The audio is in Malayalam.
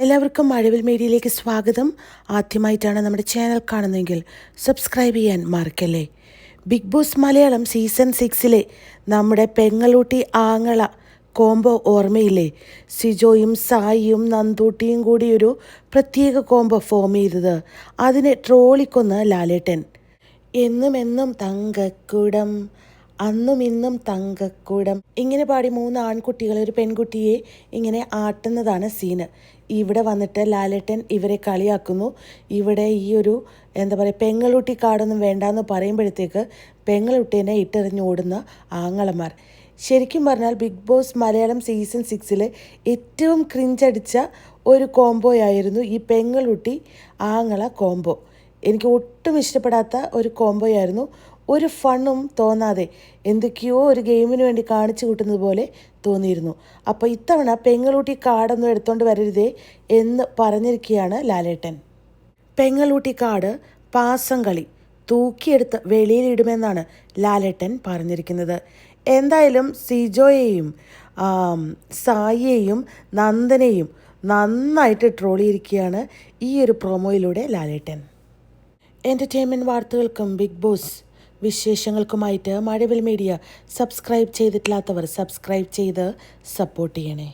എല്ലാവർക്കും മഴവിൽ മീഡിയയിലേക്ക് സ്വാഗതം. ആദ്യമായിട്ടാണ് നമ്മുടെ ചാനൽ കാണുന്നതെങ്കിൽ സബ്സ്ക്രൈബ് ചെയ്യാൻ മറക്കല്ലേ. ബിഗ് ബോസ് മലയാളം സീസൺ സിക്സിലെ നമ്മുടെ പെങ്ങളൂട്ടി ആങ്ങള കോംബോ ഓർമ്മയില്ലേ? സിജോയും സായിയും നന്ദൂട്ടിയും കൂടി ഒരു പ്രത്യേക കോംബോ ഫോം ചെയ്തത്. അതിനെ ട്രോളിക്കൊന്ന് ലാലേട്ടൻ. എന്നും എന്നും തങ്കക്കുടം അന്നും ഇന്നും തങ്കക്കൂടം. ഇങ്ങനെ പാടി മൂന്ന് ആൺകുട്ടികൾ ഒരു പെൺകുട്ടിയെ ഇങ്ങനെ ആട്ടുന്നതാണ് സീന് ഇവിടെ വന്നിട്ട് ലാലേട്ടൻ ഇവരെ കളിയാക്കുന്നു. ഇവിടെ ഈ ഒരു എന്താ പറയുക പെങ്ങളുട്ടി കാടൊന്നും വേണ്ടാന്ന് പറയുമ്പോഴത്തേക്ക് പെങ്ങളുട്ടീനെ ഇട്ടെറിഞ്ഞ് ഓടുന്ന ആങ്ങളമാർ. ശരിക്കും പറഞ്ഞാൽ ബിഗ് ബോസ് മലയാളം സീസൺ സിക്സിൽ ഏറ്റവും ക്രിഞ്ചടിച്ച ഒരു കോംബോ ആയിരുന്നു ഈ പെങ്ങളുട്ടി ആങ്ങള കോംബോ. എനിക്ക് ഒട്ടും ഇഷ്ടപ്പെടാത്ത ഒരു കോംബോയായിരുന്നു ഒരു ഫണ്ണും തോന്നാതെ എന്തൊക്കെയോ ഒരു ഗെയിമിന് വേണ്ടി കാണിച്ചു കൂട്ടുന്നത് പോലെ തോന്നിയിരുന്നു. അപ്പോൾ ഇത്തവണ പെങ്ങളൂട്ടി കാടൊന്നും എടുത്തോണ്ട് വരരുതേ എന്ന് പറഞ്ഞിരിക്കുകയാണ് ലാലേട്ടൻ. പെങ്ങളൂട്ടി കാട് പാസം കളി തൂക്കിയെടുത്ത് വെളിയിലിടുമെന്നാണ് ലാലേട്ടൻ പറഞ്ഞിരിക്കുന്നത്. എന്തായാലും സിജോയെയും സായിയെയും നന്ദനെയും നന്നായിട്ട് ട്രോളിയിരിക്കുകയാണ് ഈ ഒരു പ്രൊമോയിലൂടെ ലാലേട്ടൻ. എന്റർടൈൻമെന്റ് വാർത്തകൾക്കും ബിഗ് ബോസ് വിശേഷങ്ങൾക്കുമായിട്ട് മഴവിൽ മീഡിയ സബ്സ്ക്രൈബ് ചെയ്തിട്ടില്ലാത്തവർ സബ്സ്ക്രൈബ് ചെയ്ത് സപ്പോർട്ട് ചെയ്യണേ.